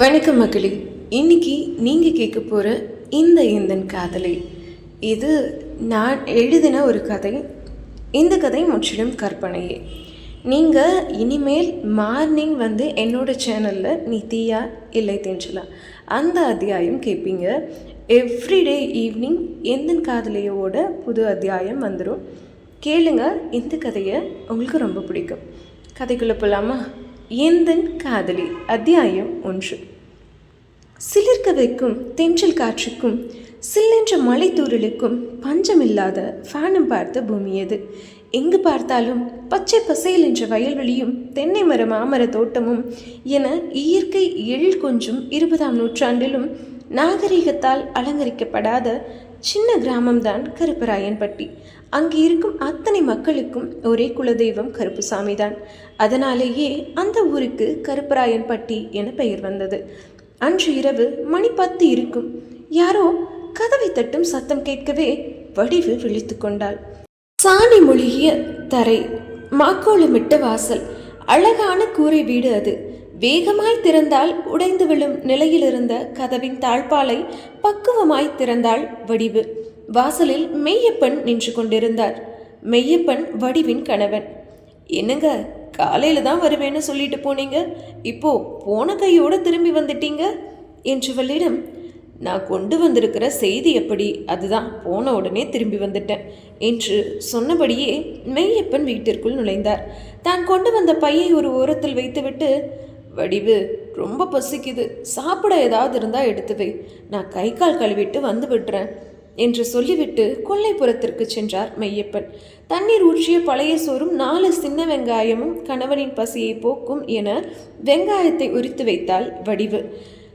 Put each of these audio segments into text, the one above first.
வணக்கம் மக்களே இன்னைக்கு நீங்கள் கேட்க போகிற இந்த இந்தன் காதலை. இது நான் எழுதின ஒரு கதை. இந்த கதை முற்றிலும் கற்பனையே. நீங்கள் இனிமேல் மார்னிங் வந்து என்னோட சேனலில் நித்தியா இல்லை தென்றலா? அந்த அத்தியாயம் கேட்பீங்க எவ்ரிடே ஈவினிங் எந்தன் காதலையோட புது அத்தியாயம் வந்துடும் கேளுங்க இந்த கதையை உங்களுக்கு ரொம்ப பிடிக்கும். கதைக்குள்ளே போகலாமா எந்தன் காதலி அத்தியாயம் ஒன்று. சிலிர்க்க வைக்கும் தென்றல் காற்றுக்கும் சில்லென்ற மலைத்தூரலுக்கும் பஞ்சமில்லாத ஃபேனம் பார்த்த பூமி அது எங்கு பார்த்தாலும் பச்சை பசேல் என்ற வயல்வெளியும் தென்னை மர மாமர தோட்டமும் என இயற்கை எழில் கொஞ்சம் இருபதாம் நூற்றாண்டிலும் நாகரிகத்தால் அலங்கரிக்கப்படாத சின்ன கிராமம்தான் கருப்பராயன்பட்டி. அங்கு இருக்கும் அத்தனை மக்களுக்கும் ஒரே குலதெய்வம் கருப்புசாமி தான் அதனாலேயே அந்த ஊருக்கு கருப்பராயன்பட்டி என பெயர் வந்தது. அன்று இரவு மணி பத்து இருக்கும். யாரோ கதவை தட்டும் சத்தம் கேட்கவே வடிவு விழித்து கொண்டாள். சாணி மொழிகிய தரை மாக்கோளமிட்ட வாசல் அழகான கூரை வீடு அது. வேகமாய் திறந்தால் உடைந்து விழும் நிலையிலிருந்த கதவின் தாழ்பாலை பக்குவமாய் திறந்தாள் வடிவு. வாசலில் மெய்யப்பன் நின்று கொண்டிருந்தார். மெய்யப்பன் வடிவின் கணவன். என்னங்க காலையில தான் வருவேன்னு சொல்லிட்டு போனீங்க? இப்போ போன கையோடு திரும்பி வந்துட்டீங்க? என்றவளிடம் நான் கொண்டு வந்திருக்கிற செய்தி எப்படி? அதுதான் போன உடனே திரும்பி வந்துட்டேன் என்று சொன்னபடியே மெய்யப்பன் வீட்டிற்குள் நுழைந்தார். தான் கொண்டு வந்த பையை ஒரு ஓரத்தில் வைத்துவிட்டு வடிவு ரொம்ப பசிக்குது. சாப்பிட ஏதாவது இருந்தால் எடுத்து வை. நான் கை கால் கழுவிட்டு வந்து விட்டுறேன். என்று சொல்லிவிட்டு கொல்லைப்புறத்திற்கு சென்றார் மெய்யப்பன். தண்ணீர் ஊற்றிய பழைய சோறும் நாலு சின்ன வெங்காயமும் கணவனின் பசியை போக்கும் என வெங்காயத்தை உரித்து வைத்தால் வடிவு.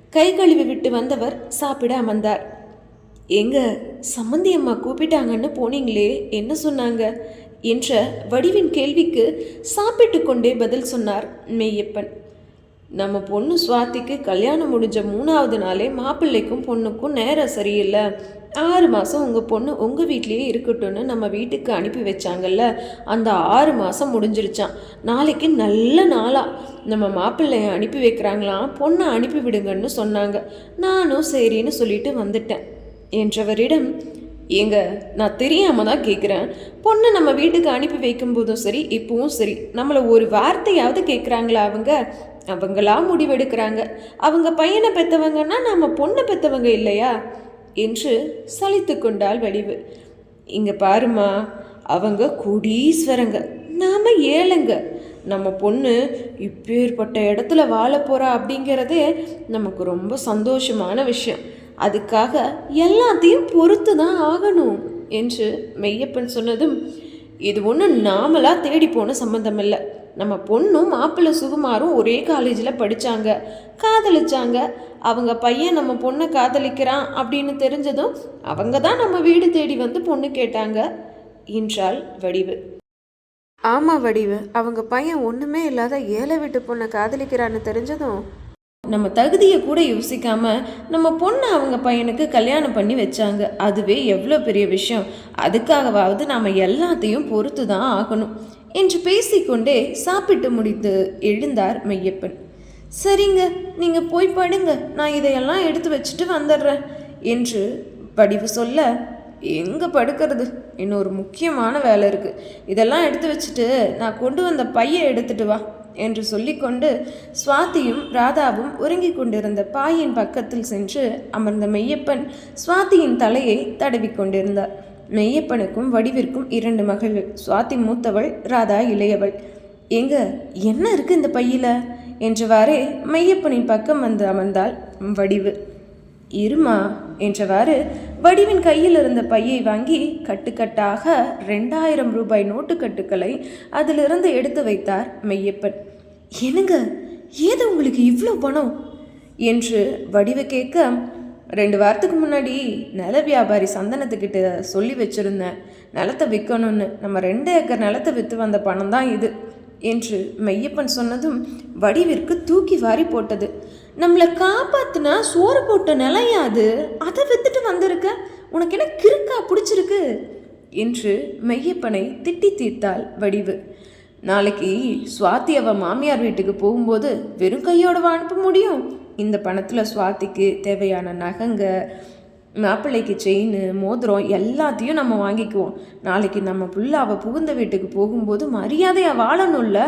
கை கழுவி விட்டு வந்தவர் சாப்பிட அமர்ந்தார். எங்க? சம்மந்தி அம்மா கூப்பிட்டாங்கன்னு போனீங்களே என்ன சொன்னாங்க? என்ற வடிவின் கேள்விக்கு சாப்பிட்டு கொண்டே பதில் சொன்னார் மெய்யப்பன். நம்ம பொண்ணு சுவாத்திக்கு கல்யாணம் முடிஞ்ச மூணாவது நாளே மாப்பிள்ளைக்கும் பொண்ணுக்கும் நேரம் சரியில்லை. ஆறு மாதம் உங்கள் பொண்ணு உங்கள் வீட்லேயே இருக்கட்டும்னு நம்ம வீட்டுக்கு அனுப்பி வச்சாங்கல்ல. அந்த ஆறு மாதம் முடிஞ்சிருச்சான் நாளைக்கு நல்ல நாளாக நம்ம மாப்பிள்ளைய அனுப்பி வைக்கிறாங்களாம். பொண்ணை அனுப்பி விடுங்கன்னு சொன்னாங்க. நானும் சரின்னு சொல்லிட்டு வந்துட்டேன். என்றவரிடம் ஏங்க நான் தெரியாம தான் கேட்குறேன் பொண்ணை நம்ம வீட்டுக்கு அனுப்பி வைக்கும்போதும் சரி இப்போவும் சரி. நம்மளை ஒரு வார்த்தையாவது கேட்குறாங்களா அவங்க? அவங்களா முடிவெடுக்கிறாங்க. அவங்க பையனை பெற்றவங்கன்னா நம்ம பொண்ணை பெற்றவங்க இல்லையா? என்று சலித்து கொண்டாள் வடிவு. இங்கே பாருமா அவங்க குடீஸ்வரங்க. நாம் ஏழைங்க. நம்ம பொண்ணு இப்பேற்பட்ட இடத்துல வாழ போகிறா அப்படிங்கிறதே நமக்கு ரொம்ப சந்தோஷமான விஷயம். அதுக்காக எல்லாத்தையும் பொறுத்து தான் ஆகணும் என்று மெய்யப்பன் சொன்னதும் இது ஒன்றும் நாமளாக தேடி போன சம்மந்தம் இல்லை நம்ம பொண்ணும் மாப்பிள்ளை சுகுமாரும் ஒரே காலேஜில் படித்தாங்க காதலிச்சாங்க. அவங்க பையன் நம்ம பொண்ணை காதலிக்கிறான் அப்படின்னு தெரிஞ்சதும் அவங்க தான் நம்ம வீடு தேடி வந்து பொண்ணு கேட்டாங்க. என்றாள் வடிவு. ஆமாம் வடிவு. அவங்க பையன் ஒன்றுமே இல்லாத ஏழை வீட்டு பொண்ணை காதலிக்கிறான்னு தெரிஞ்சதும் நம்ம தகுதியை கூட யோசிக்காம நம்ம பொண்ணை அவங்க பையனுக்கு கல்யாணம் பண்ணி வச்சாங்க. அதுவே எவ்வளோ பெரிய விஷயம். அதுக்காகவாவது நாம் எல்லாத்தையும் பொறுத்து தான் ஆகணும். என்று பேசிக்கொண்டே சாப்பிட்டு முடித்து எழுந்தார் மெய்யப்பன். சரிங்க நீங்கள் போய் படுங்க நான் இதையெல்லாம் எடுத்து வச்சுட்டு வந்துடுறேன் என்று வடிவு சொல்ல எங்கே படுக்கிறது? இன்னொரு முக்கியமான வேலை இருக்குது இதெல்லாம் எடுத்து வச்சுட்டு நான் கொண்டு வந்த பையை எடுத்துட்டு வா என்று சொல்லிக்கொண்டு சுவாத்தியும் ராதாவும் உறங்கி கொண்டிருந்த பாயின் பக்கத்தில் சென்று அமர்ந்த மெய்யப்பன் சுவாத்தியின் தலையை தடவிக் கொண்டிருந்தார். மெய்யப்பனுக்கும் வடிவிற்கும் இரண்டு மகள்கள் சுவாதி மூத்தவள் ராதா இளையவள். எங்க என்ன இருக்கு இந்த பையில? என்றவாறே மெய்யப்பனின் பக்கம் வந்து அமர்ந்தாள் வடிவு. இருமா என்றவாறு வடிவின் கையில் இருந்த பையை வாங்கி கட்டுக்கட்டாக ரெண்டாயிரம் ரூபாய் நோட்டுக்கட்டுக்களை அதிலிருந்து எடுத்து வைத்தார் மெய்யப்பன். என்னங்க ஏது உங்களுக்கு இவ்வளோ பணம்? என்று வடிவு கேட்க ரெண்டு வாரத்துக்கு முன்னாடி நில வியாபாரி சந்தனத்துக்கிட்ட சொல்லி வச்சுருந்தேன். நிலத்தை விற்கணும்னு நம்ம ரெண்டு ஏக்கர் நிலத்தை விற்று வந்த பணம் தான் இது என்று மெய்யப்பன் சொன்னதும் வடிவிற்கு தூக்கி வாரி போட்டது. நம்மளை காப்பாத்துனா சோறு போட்ட நிலையாது அதை? வித்துட்டு வந்திருக்க? உனக்கு என்ன கிறுக்கா பிடிச்சிருக்கு? என்று மெய்யப்பனை திட்டி தீர்த்தாள் வடிவு. நாளைக்கு சுவாத்தி அவ மாமியார் வீட்டுக்கு போகும்போது வெறும் கையோட அனுப்ப முடியும்? இந்த பணத்தில் சுவாத்திக்கு தேவையான நகைங்க மாப்பிள்ளைக்கு செயின் மோதிரம் எல்லாத்தையும் நம்ம வாங்கிக்குவோம். நாளைக்கு நம்ம புள்ள அவள் புகுந்த வீட்டுக்கு போகும்போது மரியாதையாக வாழணும்ல?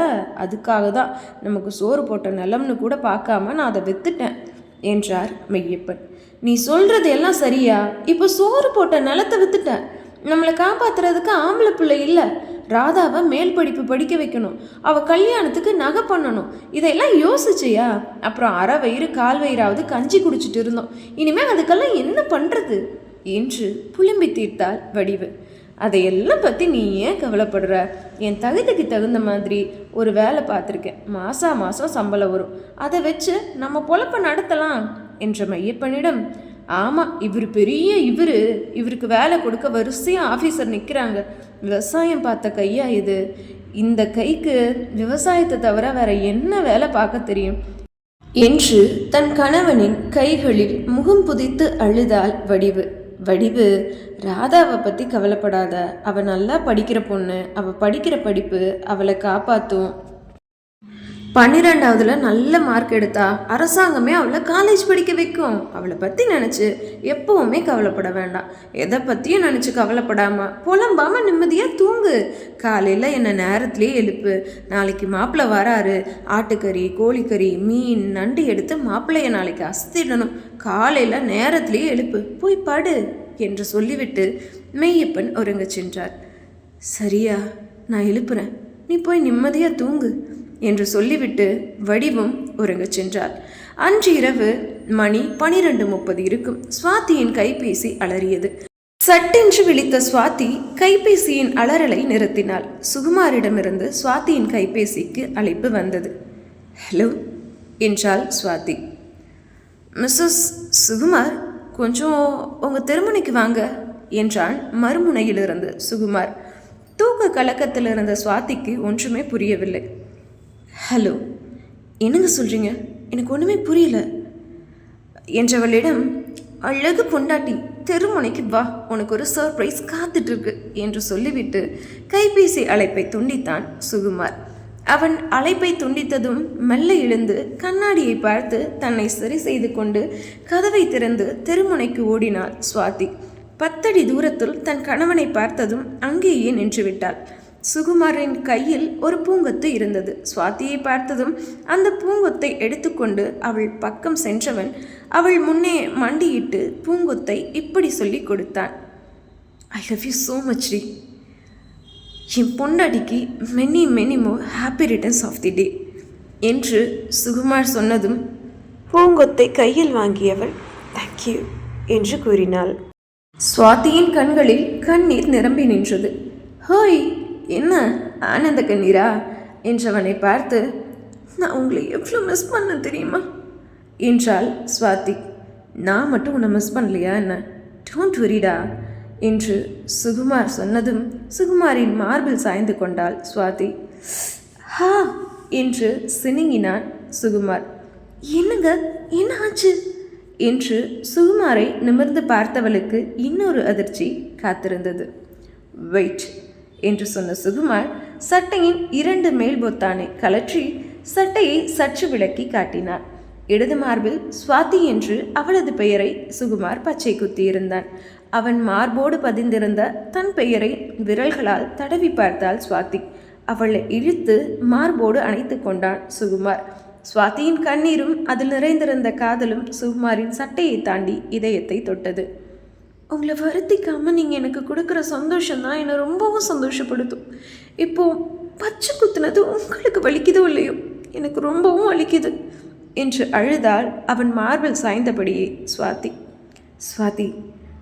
அதுக்காக தான் நமக்கு சோறு போட்ட நிலம்னு கூட பார்க்காம நான் அதை வித்துட்டேன் என்றார் மெய்யப்பன். நீ சொல்கிறது எல்லாம் சரியா? இப்போ சோறு போட்ட நிலத்தை வித்துட்டேன். நம்மளை காப்பாத்துறதுக்கு ஆம்பளை பிள்ளை இல்லை. ராதாவை மேல் படிப்பு படிக்க வைக்கணும். அவ கல்யாணத்துக்கு நகை பண்ணணும். இதையெல்லாம் யோசிச்சியா? அப்புறம் அரை வயிறு கால் வயிறாவது கஞ்சி குடிச்சிட்டு இருந்தோம். இனிமே அதுக்கெல்லாம் என்ன பண்றது? என்று புலம்பி தீர்த்தாள் வடிவு. அதையெல்லாம் பற்றி நீ ஏன் கவலைப்படுற? என் தகுதிக்கு தகுந்த மாதிரி ஒரு வேலை பார்த்துருக்கேன். மாசா மாதம் சம்பளம் வரும். அதை வச்சு நம்ம பொழப்ப நடத்தலாம் என்ற மையப்பனிடம் ஆமாம் இவர் பெரிய இவர். இவருக்கு வேலை கொடுக்க வரிசையாக ஆஃபீஸர் நிற்கிறாங்க விவசாயம் பார்த்த கையா இது. இந்த கைக்கு விவசாயத்தை தவிர வேற என்ன வேலை பார்க்க தெரியும்? என்று தன் கணவனின் கைகளில் முகம் புதித்து அழுதாள் வடிவு. வடிவு ராதாவை பற்றி கவலைப்படாத. அவள் நல்லா படிக்கிற பொண்ணு. அவள் படிக்கிற படிப்பு அவளை காப்பாற்றும் பன்னிரெண்டாவதுல நல்ல மார்க் எடுத்தா அரசாங்கமே அவளை காலேஜ் படிக்க வைக்கும். அவளை பற்றி நினச்சி எப்பவுமே கவலைப்பட வேண்டாம். எதை பற்றியும் நினச்சி கவலைப்படாம புலம்பாம நிம்மதியாக தூங்கு. காலையில் என்னை நேரத்துலேயே எழுப்பு. நாளைக்கு மாப்பிள்ளை வராரு. ஆட்டுக்கறி கோழிக்கறி மீன் நண்டு எடுத்து மாப்பிள்ளைய நாளைக்கு அஸ்திடணும் காலையில் நேரத்துலேயே எழுப்பு. போய் படு என்று சொல்லிவிட்டு மெய்யப்பன் ஒருங்க சென்றார். சரியா நான் எழுப்புறேன். நீ போய் நிம்மதியாக தூங்கு. என்று சொல்லிவிட்டு வடிவும் உறங்கச் சென்றார். அன்று இரவு மணி பனிரெண்டு முப்பது இருக்கும். சுவாத்தியின் கைபேசி அலறியது. சட்டென்று விழித்த சுவாதி கைபேசியின் அலறலை நிறுத்தினாள். சுகுமாரிடமிருந்து சுவாத்தியின் கைபேசிக்கு அழைப்பு வந்தது. ஹலோ என்றாள் சுவாதி மிஸ்ஸஸ் சுகுமார் கொஞ்சம் உங்கள் திருமணிக்கு வாங்க என்றான் மறுமுனையிலிருந்து சுகுமார். தூக்க கலக்கத்தில் இருந்த சுவாதிக்கு ஒன்றுமே புரியவில்லை. ஹலோ என்னங்க சொல்கிறீங்க எனக்கு ஒன்றுமே புரியல. என்றவளிடம் அழகு பொண்டாட்டி தெருமுனைக்கு வா உனக்கு ஒரு சர்ப்ரைஸ் காத்துட்ருக்கு என்று சொல்லிவிட்டு கைபேசி அழைப்பை துண்டித்தான் சுகுமார். அவன் அழைப்பை துண்டித்ததும் மெல்ல எழுந்து கண்ணாடியை பார்த்து தன்னை சரி செய்து கொண்டு கதவை திறந்து தெருமுனைக்கு ஓடினாள் சுவாதி. பத்தடி தூரத்தில் தன் கணவனை பார்த்ததும் அங்கேயே நின்றுவிட்டாள். சுகுமாரின் கையில் ஒரு பூங்கொத்து இருந்தது. சுவாத்தியை பார்த்ததும் அந்த பூங்கொத்தை எடுத்துக்கொண்டு அவள் பக்கம் சென்றவன் அவள் முன்னே மண்டியிட்டு பூங்கொத்தை இப்படி சொல்லி கொடுத்தான். I love you so much D. என் பொண்டாடிக்கு many many more happy returns of the day என்று சுகுமார் சொன்னதும் பூங்கொத்தை கையில் வாங்கியவள் தேங்க்யூ என்று கூறினாள். சுவாதியின் கண்களில் கண்ணீர் நிரம்பி நின்றது. ஹோய் என்ன ஆனந்த கண்ணீரா என்றவனை பார்த்து நான் உங்களை எவ்வளோ மிஸ் பண்ண தெரியுமா? என்றாள் ஸ்வாதி நான் மட்டும் உன்னை மிஸ் பண்ணலையா என்ன? டோன்ட் வெரிடா என்று சுகுமார் சொன்னதும் சுகுமாரின் மார்பில் சாய்ந்து கொண்டாள் சுவாதி. ஹா என்று சினுங்கினான் சுகுமார். என்னங்க? என்ன ஆச்சு? என்று சுகுமாரை நிமிர்ந்து பார்த்தவளுக்கு இன்னொரு அதிர்ச்சி காத்திருந்தது. வெயிட் என்று சொன்ன சுகுமார் சட்டையின் இரண்டு மேல் பொத்தானை கலற்றி சட்டையை சற்று விளக்கி காட்டினார். இடது மார்பில் சுவாதி என்று அவளது பெயரை சுகுமார் பச்சை குத்தியிருந்தான். அவன் மார்போடு பதிந்திருந்த தன் பெயரை விரல்களால் தடவி பார்த்தாள் சுவாதி. அவளை இழுத்து மார்போடு அணைத்து கொண்டான் சுகுமார். சுவாதியின் கண்ணீரும் அதில் நிறைந்திருந்த காதலும் சுகுமாரின் சட்டையை தாண்டி இதயத்தை தொட்டது. உங்களை வருத்திக்காமல் நீங்கள் எனக்கு கொடுக்குற சந்தோஷம் தான் என்னை ரொம்பவும் சந்தோஷப்படுத்தும். இப்போது பச்சை குத்துனது உங்களுக்கு வலிக்குதோ இல்லையோ? எனக்கு ரொம்பவும் வலிக்குது. என்று அழுதால் அவன் மார்பில் சாய்ந்தபடியே சுவாதி. சுவாதி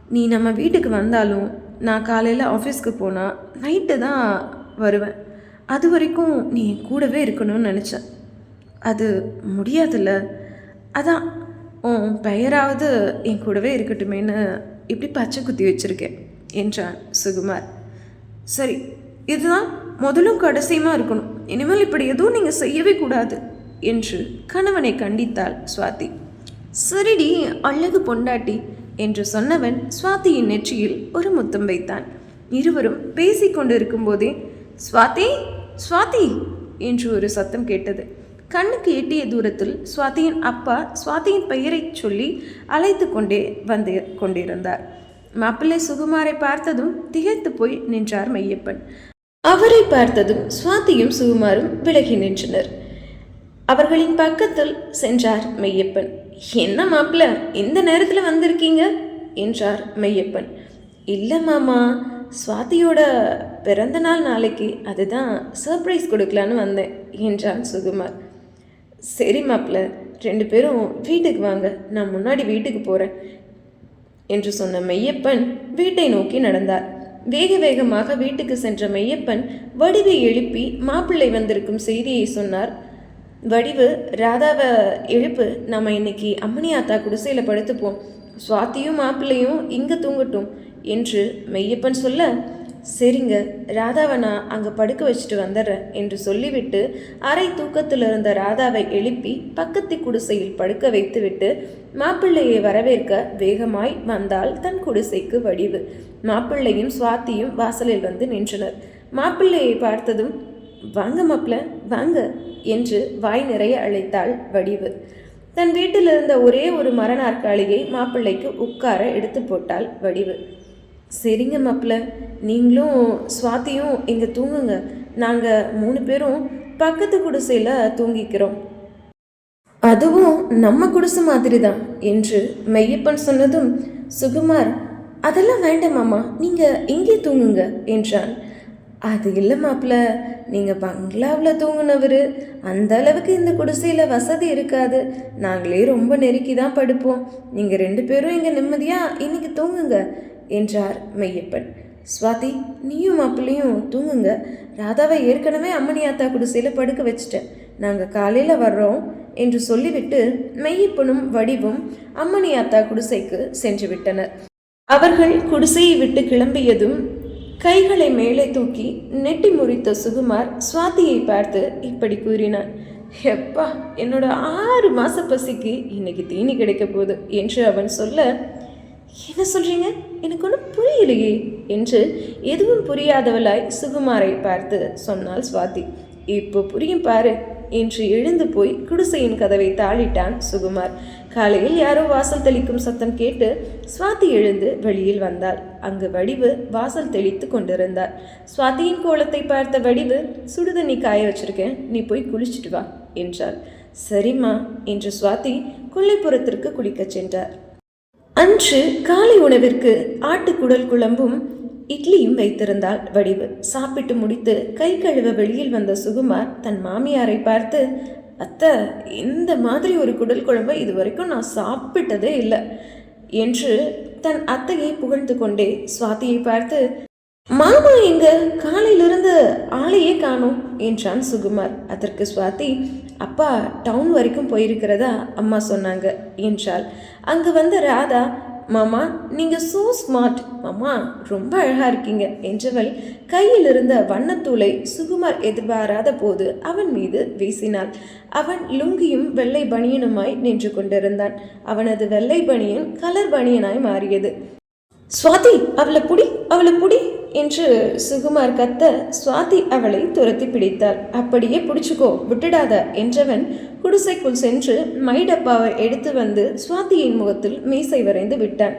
நீ நம்ம வீட்டுக்கு வந்தாலும் நான் காலையில் ஆஃபீஸ்க்கு போனால் நைட்டு தான் வருவேன். அது வரைக்கும் நீ கூடவே இருக்கணும்னு நினச்சேன். அது முடியாதுல்ல. அதான் உன் பெயராவது என் கூடவே இருக்கட்டுமேன்னு இப்படி பச்சை குத்தி வச்சிருக்கேன் என்றான் சுகுமார். சரி இதுதான் முதலும் கடைசியுமா இருக்கணும். இனிமேல் இப்படி எதுவும் நீங்கள் செய்யவே கூடாது என்று கணவனை கண்டித்தாள் சுவாதி. சரிடி அழகு பொண்டாட்டி என்று சொன்னவன் சுவாதியின் நெற்றியில் ஒரு முத்தம் வைத்தான். இருவரும் பேசிக்கொண்டு இருக்கும்போதே சுவாதி சுவாதி என்று ஒரு சத்தம் கேட்டது. கண்ணுக்கு எட்டிய தூரத்தில் சுவாதியின் அப்பா சுவாதியின் பெயரைச் சொல்லி அழைத்து கொண்டே வந்து கொண்டிருந்தார். மாப்பிள்ளை சுகுமாரை பார்த்ததும் திகைத்து போய் நின்றார் மெய்யப்பன் அவரை பார்த்ததும் சுவாதியும் சுகுமாரும் விலகி நின்றனர். அவர்களின் பக்கத்தில் சென்றார் மெய்யப்பன் என்ன மாப்பிள்ள இந்த நேரத்தில் வந்திருக்கீங்க? என்றார் மெய்யப்பன் இல்லை மாமா சுவாதியோட பிறந்த நாள் நாளைக்கு அதுதான் சர்ப்ரைஸ் கொடுக்கலான்னு வந்தேன் என்றான் சுகுமார். சரி மாப்பிள்ள ரெண்டு பேரும் வீட்டுக்கு வாங்க நான் முன்னாடி வீட்டுக்கு போகிறேன் என்று சொன்ன மெய்யப்பன் வீட்டை நோக்கி நடந்தார். வேக வேகமாக வீட்டுக்கு சென்ற மெய்யப்பன் வடிவை எழுப்பி மாப்பிள்ளை வந்திருக்கும் செய்தியை சொன்னார். வடிவு ராதாவை எழுப்பு நம்ம இன்னைக்கு அம்மணி ஆத்தா குடிசையில் படுத்துப்போம். சுவாத்தியும் மாப்பிள்ளையும் இங்கே தூங்கட்டும் என்று மெய்யப்பன் சொல்ல சரிங்க ராதாவை நான் அங்கே படுக்க வச்சுட்டு வந்துடுறேன் என்று சொல்லிவிட்டு அரை தூக்கத்தில் இருந்த ராதாவை எழுப்பி பக்கத்து குடிசையில் படுக்க வைத்துவிட்டு மாப்பிள்ளையை வரவேற்க வேகமாய் வந்தால் தன் குடிசைக்கு வடிவு. மாப்பிள்ளையும் சுவாத்தியும் வாசலில் வந்து நின்றனர். மாப்பிள்ளையை பார்த்ததும் வாங்க மாப்பிள்ள வாங்க என்று வாய் நிறைய அழைத்தாள் வடிவு. தன் வீட்டில் இருந்த ஒரே ஒரு மரநாற்காலியை மாப்பிள்ளைக்கு உட்கார எடுத்து போட்டாள் வடிவு. சரிங்க மாப்பிள்ள. நீங்களும் சுவாத்தியும் இங்கே தூங்குங்க. நாங்கள் மூணு பேரும் பக்கத்து குடிசையில் தூங்கிக்கிறோம். அதுவும் நம்ம குடிசை மாதிரி தான் என்று மெய்யப்பன் சொன்னதும் சுகுமார் அதெல்லாம் வேண்டாம் மாமா நீங்கள் இங்கே தூங்குங்க என்றான். அது இல்லை மாப்பிள்ள நீங்கள் பங்களாவில் தூங்கினவர். அந்த அளவுக்கு இந்த குடிசையில் வசதி இருக்காது. நாங்களே ரொம்ப நெருக்கி தான் படுப்போம். நீங்கள் ரெண்டு பேரும் இங்கே நிம்மதியாக இன்றைக்கி தூங்குங்க என்றார் மெய்யப்பன் ஸ்வாதி நீயும் மாப்பிள்ளையும் தூங்குங்க. ராதாவை ஏற்கனவே அம்மணி ஆத்தா குடிசையில் படுக்க வச்சுட்டேன் நாங்கள் காலையில் வர்றோம் என்று சொல்லிவிட்டு மெய்யப்பனும் வடிவும் அம்மணி ஆத்தா குடிசைக்கு சென்று விட்டனர். அவர்கள் குடிசையை விட்டு கிளம்பியதும் கைகளை மேலே தூக்கி நெட்டி முறித்த சுகுமார் சுவாதியை பார்த்து இப்படி கூறினார் எப்பா என்னோட ஆறு மாச பசிக்கு இன்னைக்கு தீனி கிடைக்க போகுது என்று அவன் சொல்ல என்ன சொல்றீங்க? எனக்கு ஒன்றும் புரியலையே என்று எதுவும் புரியாதவளாய் சுகுமாரை பார்த்து சொன்னாள் சுவாதி. இப்போ புரியும் பாரு என்று எழுந்து போய் குடிசையின் கதவை தாளிட்டான் சுகுமார். காலையில் யாரோ வாசல் தெளிக்கும் சத்தம் கேட்டு சுவாதி எழுந்து வெளியில் வந்தாள். அங்கு வடிவு வாசல் தெளித்து கொண்டிருந்தார் சுவாதியின் கோலத்தை பார்த்த வடிவு சுடுதண்ணி காய வச்சிருக்கேன். நீ போய் குளிச்சுட்டு வா என்றாள். சரிம்மா என்று சுவாதி கொல்லைப்புறத்திற்கு குளிக்கச் சென்றார். அன்று காலை உணவிற்கு ஆட்டுக்குடல் குழம்பும் இட்லியும் வைத்திருந்தாள் வடிவு. சாப்பிட்டு முடித்து கை கழுவ வெளியில் வந்த சுகுமார் தன் மாமியாரை பார்த்து அத்தை இந்த மாதிரி ஒரு குடல் குழம்பை இது வரைக்கும் நான் சாப்பிட்டதே இல்லை என்று தன் அத்தையை புகழ்ந்து கொண்டே சுவாதியை பார்த்து மாமா எங்க காலையிலிருந்து ஆளையே காணோம் என்றான் சுகுமார். அதற்கு சுவாதி அப்பா டவுன் வரைக்கும் போயிருக்கிறதா? அம்மா சொன்னாங்க. என்றாள். அங்கு வந்த ராதா மாமா நீங்கள் சோ ஸ்மார்ட் மாமா ரொம்ப அழகாக இருக்கீங்க. என்றவள் கையில் இருந்த வண்ணத்தூளை சுகுமார் எதிர்பாராத போது அவன் மீது வீசினாள். அவன் லுங்கியும் வெள்ளை பனியனுமாய் நின்று கொண்டிருந்தான். அவனது வெள்ளை பனியன் கலர் பனியனாய் மாறியது. சுவாதி அவளை புடி அவளை புடி. என்று சுகுமார் கத்த சுவாதி அவளை துரத்தி பிடித்தாள் அப்படியே பிடிச்சுக்கோ விட்டுடாத என்றவன் குடிசைக்குள் சென்று மைடப்பாவை எடுத்து வந்து சுவாதியின் முகத்தில் மீசை வரைந்து விட்டான்.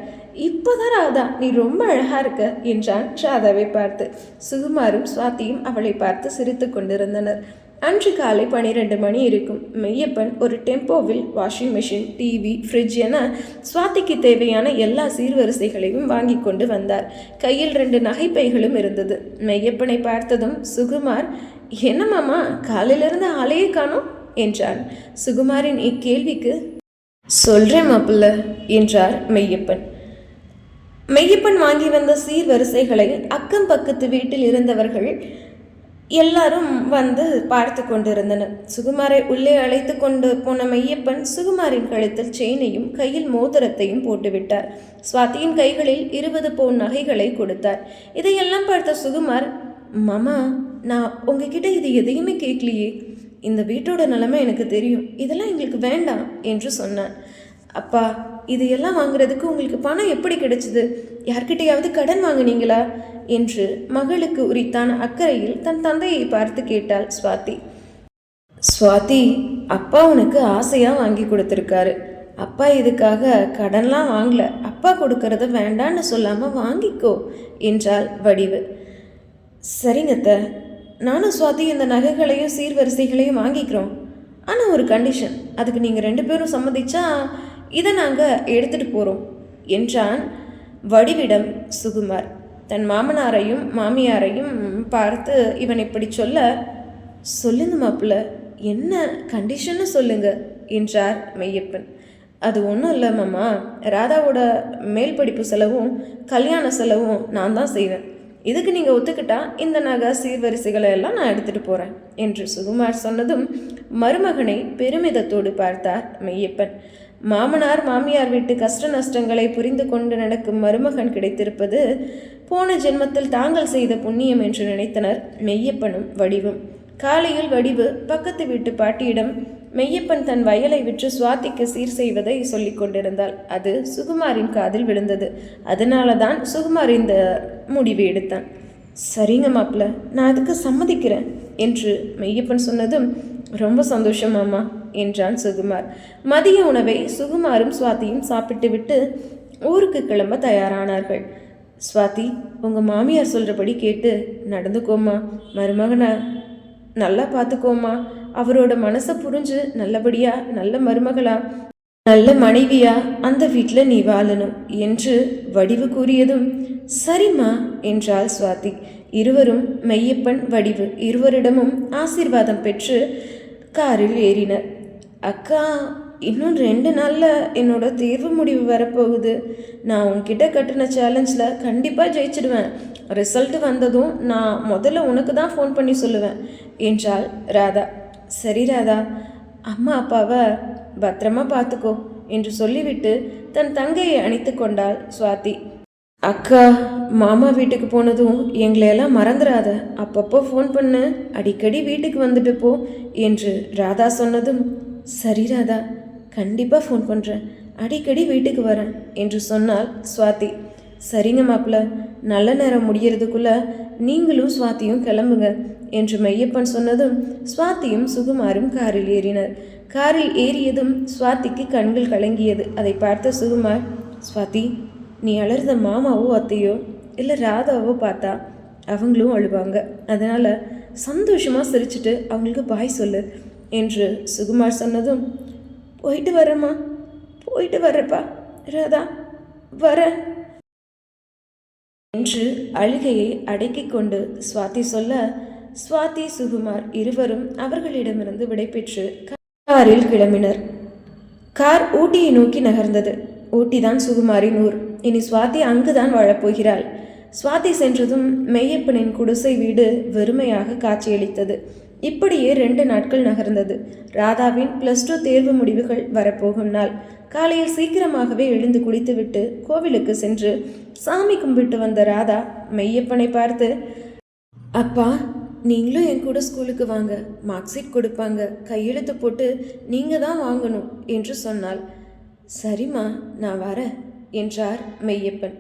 இப்போதான் ராதா நீ ரொம்ப அழகா இருக்க என்றான் ராதாவை பார்த்து. சுகுமாரும் சுவாத்தியும் அவளை பார்த்து சிரித்து கொண்டிருந்தனர். அன்று காலை பனிரெண்டு மணி இருக்கும். மெய்யப்பன் ஒரு டெம்போவில் வாஷிங் மிஷின் டிவி ஃப்ரிட்ஜ் என சுவாதிக்கு தேவையான எல்லா சீர்வரிசைகளையும் வாங்கி கொண்டு வந்தார். கையில் ரெண்டு நகைப்பைகளும் இருந்தது. மெய்யப்பனை பார்த்ததும் சுகுமார் என்ன மாமா காலையிலிருந்து ஆளையே காணோம்? என்றான். சுகுமாரின் இக்கேள்விக்கு சொல்றேன் மாப்பிள்ள என்றார் மெய்யப்பன். மெய்யப்பன் வாங்கி வந்த சீர்வரிசைகளை அக்கம் பக்கத்து வீட்டில் இருந்தவர்கள் எல்லாரும் வந்து பார்த்து கொண்டிருந்தனர். சுகுமாரை உள்ளே அழைத்து கொண்டு போன மையப்பன் சுகுமாரின் கழுத்தில் செயினையும் கையில் மோதிரத்தையும் போட்டுவிட்டார். சுவாத்தியின் கைகளில் இருபது பவுன் நகைகளை கொடுத்தார். இதையெல்லாம் பார்த்த சுகுமார் மாமா நான் உங்ககிட்ட இது எதையுமே கேட்கலையே. இந்த வீட்டோட நிலைமை எனக்கு தெரியும். இதெல்லாம் எங்களுக்கு வேண்டாம் என்று சொன்னான் அப்பா இது எல்லாம் வாங்குறதுக்கு உங்களுக்கு பணம் எப்படி கிடைச்சது? யார்கிட்டையாவது கடன் வாங்குனீங்களா? என்று மகளுக்கு உரித்தான அக்கறையில் தன் தந்தையை பார்த்து கேட்டாள் சுவாதி. சுவாதி அப்பா உனக்கு ஆசையாக வாங்கி கொடுத்துருக்காரு. அப்பா இதுக்காக கடன்லாம் வாங்கல? அப்பா கொடுக்கறத வேண்டான்னு சொல்லாமல் வாங்கிக்கோ என்றாள் வடிவு. சரிங்க த நானும் சுவாதி இந்த நகைகளையும் சீர்வரிசைகளையும் வாங்கிக்கிறோம். ஆனால் ஒரு கண்டிஷன் அதுக்கு நீங்கள் ரெண்டு பேரும் சம்மதிச்சா இதை நாங்கள் எடுத்துகிட்டு போகிறோம் என்றான் வடிவிடம் சுகுமார். தன் மாமனாரையும் மாமியாரையும் பார்த்து இவன் இப்படி சொல்ல சொல்லுங்க மாப்பிள்ள என்ன கண்டிஷன்னு சொல்லுங்க என்றார் மெய்யப்பன். அது ஒன்றும் இல்லை மாமா ராதாவோட மேல் படிப்பு செலவும் கல்யாண செலவும் நான் தான் செய்வேன். இதுக்கு நீங்கள் ஒத்துக்கிட்டா இந்த நகை சீர்வரிசைகளை எல்லாம் நான் எடுத்துகிட்டு போகிறேன் என்று சுகுமார் சொன்னதும் மருமகனை பெருமிதத்தோடு பார்த்தார் மெய்யப்பன். மாமனார் மாமியார் வீட்டு கஷ்ட நஷ்டங்களை புரிந்து கொண்டு நடக்கும் மருமகன் கிடைத்திருப்பது போன ஜென்மத்தில் தாங்கள் செய்த புண்ணியம் என்று நினைத்தனர் மெய்யப்பனும் வடிவும். காலையில் வடிவு பக்கத்து வீட்டு பாட்டியிடம் மெய்யப்பன் தன் வயலை விற்று சுவாதிக்கு சீர் செய்வதை சொல்லிக் கொண்டிருந்தாள். அது சுகுமாரின் காதில் விழுந்தது. அதனால தான் சுகுமார் இந்த முடிவு எடுத்தான். சரிங்க மாப்பிள்ள நான் அதுக்கு சம்மதிக்கிறேன் என்று மெய்யப்பன் சொன்னதும் ரொம்ப சந்தோஷம் மாமா. என்றான் சுகுமார். மதிய உணவை சுகுமாரும் சுவாத்தியும் சாப்பிட்டுவிட்டு ஊருக்கு கிளம்ப தயாரானார்கள். சுவாதி உங்கள் மாமியார் சொல்கிறபடி கேட்டு நடந்துக்கோமா மருமகனை நல்லா பார்த்துக்கோமா அவரோட மனசை புரிஞ்சு நல்லபடியா நல்ல மருமகளா நல்ல மனைவியா அந்த வீட்டில் நீ வாழணும் என்று வடிவு கூறியதும் சரிம்மா என்றாள் சுவாதி இருவரும் மெய்யப்பன் வடிவு இருவரிடமும் ஆசீர்வாதம் பெற்று காரில் ஏறினர். அக்கா இன்னும் ரெண்டு நாளில் என்னோட தேர்வு முடிவு வரப்போகுது. நான் உன்கிட்ட கட்டின சேலஞ்சில் கண்டிப்பாக ஜெயிச்சிடுவேன். ரிசல்ட் வந்ததும் நான் முதல்ல உனக்கு தான் ஃபோன் பண்ணி சொல்லுவேன். என்றாள் ராதா. சரி ராதா அம்மா அப்பாவை பத்திரமா பார்த்துக்கோ என்று சொல்லிவிட்டு தன் தங்கையை அணைத்து கொண்டாள் சுவாதி. அக்கா மாமா வீட்டுக்கு போனதும் எங்களையெல்லாம் மறந்துடாத அப்பப்போ ஃபோன் பண்ணு அடிக்கடி வீட்டுக்கு வந்துட்டு போ என்று ராதா சொன்னதும் சரி ராதா கண்டிப்பாக ஃபோன் பண்ணுறேன் அடிக்கடி வீட்டுக்கு வரேன் என்று சொன்னால் சுவாதி. சரிங்க மாப்பிள்ள நல்ல நேரம் முடியறதுக்குள்ளே நீங்களும் சுவாத்தியும் கிளம்புங்க என்று மெய்யப்பன் சொன்னதும் சுவாத்தியும் சுகுமாரும் காரில் ஏறினர். காரில் ஏறியதும் சுவாத்திக்கு கண்கள் கலங்கியது. அதை பார்த்த சுகுமார் சுவாதி நீ அலர்ந்த மாமாவோ அத்தையோ இல்லை ராதாவோ பார்த்தா? அவங்களும் அழுவாங்க. அதனால் சந்தோஷமாக சிரிச்சிட்டு அவங்களுக்கு பாய் சொல்லு என்று சுகுமார் சொன்னதும் போயிட்டு வரேம்மா போயிட்டு வரப்பா ராதா வரேன் என்று அழுகையை அடக்கிக் கொண்டு சுவாதி சொல்ல சுவாதி சுகுமார் இருவரும் அவர்களிடமிருந்து விடைபெற்று காரில் கிளம்பினர். கார் ஊட்டியை நோக்கி நகர்ந்தது. ஊட்டி தான் சுகுமாரின் ஊர். இனி சுவாதி அங்குதான் வாழப்போகிறாள். சுவாதி சென்றதும் மெய்யப்பனின் குடிசை வீடு வெறுமையாக காட்சியளித்தது. இப்படியே ரெண்டு நாட்கள் நகர்ந்தது. ராதாவின் பிளஸ் டூ தேர்வு முடிவுகள் வரப்போகும் நாள். காலையில் சீக்கிரமாகவே எழுந்து குளித்துவிட்டு கோவிலுக்கு சென்று சாமி கும்பிட்டு வந்த ராதா மெய்யப்பனை பார்த்து அப்பா நீங்களும் என் கூட ஸ்கூலுக்கு வாங்க. மார்க் ஷீட் கொடுப்பாங்க. கையெழுத்து போட்டு நீங்கள் தான் வாங்கணும் என்று சொன்னாள். சரிம்மா நான் வரேன் என்றார் மெய்யப்பன்.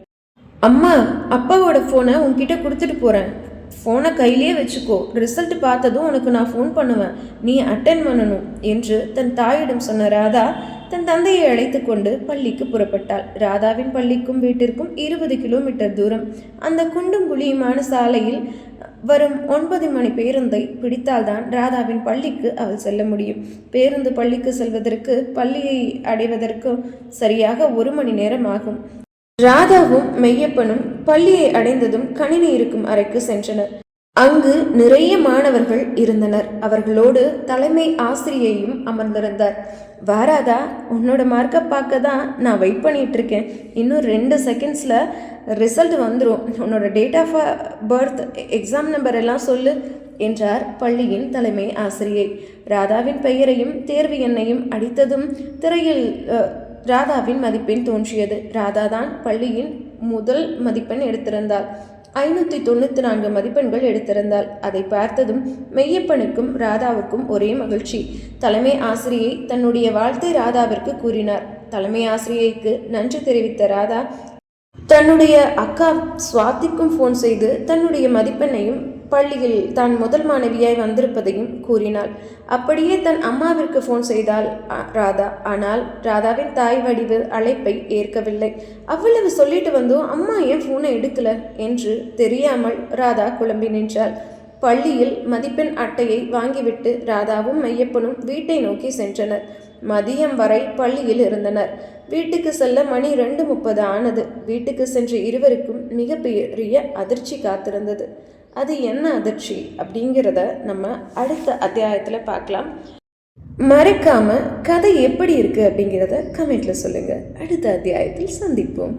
அம்மா அப்பாவோட ஃபோனை உன்கிட்ட கொடுத்துட்டு போகிறேன் ஃபோனை கையிலே வச்சுக்கோ. ரிசல்ட் பார்த்ததும் உனக்கு நான் ஃபோன் பண்ணுவேன். நீ அட்டன் பண்ணணும் என்று தன் தாயிடம் சொன்ன ராதா தன் தந்தையை அழைத்து கொண்டு பள்ளிக்கு புறப்பட்டாள். ராதாவின் பள்ளிக்கும் வீட்டிற்கும் இருபது கிலோமீட்டர் தூரம். அந்த குண்டும் குழியுமான சாலையில் வரும் ஒன்பது மணி பேருந்தை பிடித்தால்தான் ராதாவின் பள்ளிக்கு அவள் செல்ல முடியும். பேருந்து பள்ளிக்கு செல்வதற்கு பள்ளியை அடைவதற்கும் சரியாக ஒரு மணி நேரம் ஆகும். ராதாவும் மெய்யப்பனும் பள்ளியை அடைந்ததும் கணினி இருக்கும் அறைக்கு சென்றனர். அங்கு நிறைய மாணவர்கள் இருந்தனர். அவர்களோடு தலைமை ஆசிரியையும் அமர்ந்திருந்தார். வாராதா உன்னோட மார்க்கை பார்க்க தான் நான் வெயிட் பண்ணிட்டு இருக்கேன் இன்னும் ரெண்டு செகண்ட்ஸில் ரிசல்ட் வந்துடும் உன்னோட date of birth exam number எல்லாம் சொல்லு என்றார் பள்ளியின் தலைமை ஆசிரியை. ராதாவின் பெயரையும் தேர்வு எண்ணையும் அடித்ததும் திரையில் ராதாவின் மதிப்பெண் தோன்றியது. ராதா தான் பள்ளியின் முதல் மதிப்பெண் எடுத்திருந்தாள். ஐநூற்றி தொண்ணூற்றி நான்கு மதிப்பெண்கள் எடுத்திருந்தாள். அதை பார்த்ததும் மெய்யப்பனுக்கும் ராதாவுக்கும் ஒரே மகிழ்ச்சி. தலைமை ஆசிரியை தன்னுடைய வாழ்த்தை ராதாவிற்கு கூறினார். தலைமை ஆசிரியைக்கு நன்றி தெரிவித்த ராதா தன்னுடைய அக்கா சுவாதிக்கும் ஃபோன் செய்து தன்னுடைய மதிப்பெண்ணையும் பள்ளியில் தான் முதல் மாணவியாய் வந்திருப்பதையும் கூறினாள். அப்படியே தன் அம்மாவிற்கு ஃபோன் செய்தாள் ராதா. ஆனால் ராதாவின் தாய் வடிவு அழைப்பை ஏற்கவில்லை. அவ்வளவு சொல்லிட்டு வந்தும் அம்மா ஏன் ஃபோனை எடுக்கல? என்று தெரியாமல் ராதா குழம்பி நின்றாள். பள்ளியில் மதிப்பெண் அட்டையை வாங்கிவிட்டு ராதாவும் மையப்பனும் வீட்டை நோக்கி சென்றனர். மதியம் வரை பள்ளியில் இருந்தனர். வீட்டுக்கு செல்ல மணி ரெண்டு முப்பது ஆனது. வீட்டுக்கு சென்ற இருவருக்கும் மிகப்பெரிய அதிர்ச்சி காத்திருந்தது. அது என்ன அதிர்ச்சி அப்படிங்கிறத நம்ம அடுத்த அத்தியாயத்தில் பார்க்கலாம். மறக்காம கதை எப்படி இருக்கு அப்படிங்கிறத கமெண்ட்ல சொல்லுங்க. அடுத்த அத்தியாயத்தில் சந்திப்போம்.